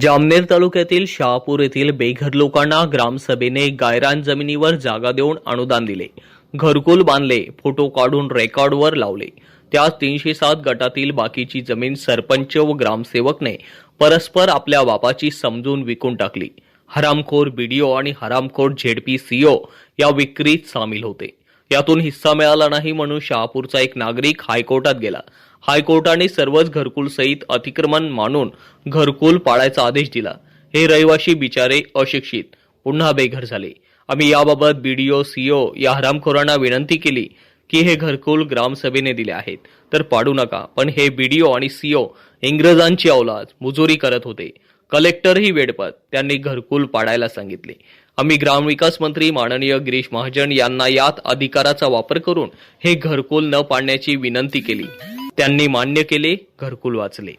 जामनेर तालुक्यातील शहापूर येथील बेघर लोकांना ग्रामसभेने गायरान जमिनीवर जागा देऊन अनुदान दिले. घरकुल बांधले फोटो काढून रेकॉर्डवर लावले. त्यात तीनशे सात गटातील बाकीची जमीन सरपंच व ग्रामसेवकने परस्पर आपल्या बापाची समजून विकून टाकली. हरामखोर बीडीओ आणि हरामखोर झेडपी सीओ या विक्रीत सामील होते. यातून हिस्सा मिळाला नाही म्हणून शहापूरचा एक नागरिक हायकोर्टात गेला. हायकोर्टाने सर्वच घरकुल सहित अतिक्रमण मानून घरकुल पाळायचा आदेश दिला. हे रहिवाशी बिचारे अशिक्षित. पुन्हा बेघर झाले. आम्ही याबाबत बीडीओ सीओ या हरामखोरांना विनंती केली की हे घरकुल ग्रामसभेने दिले आहेत. तर पाडू नका पण हे बीडीओ आणि सीओ इंग्रजांची अवलाद मुजोरी करत होते. कलेक्टरही वेडपत त्यांनी घरकुल पाडायला सांगितले. आम्ही ग्रामविकास मंत्री माननीय गिरीश महाजन यांना यात अधिकाराचा वापर करून हे घरकुल न पाडण्याची विनंती केली. त्यांनी मान्य केले घरकुल वाचले.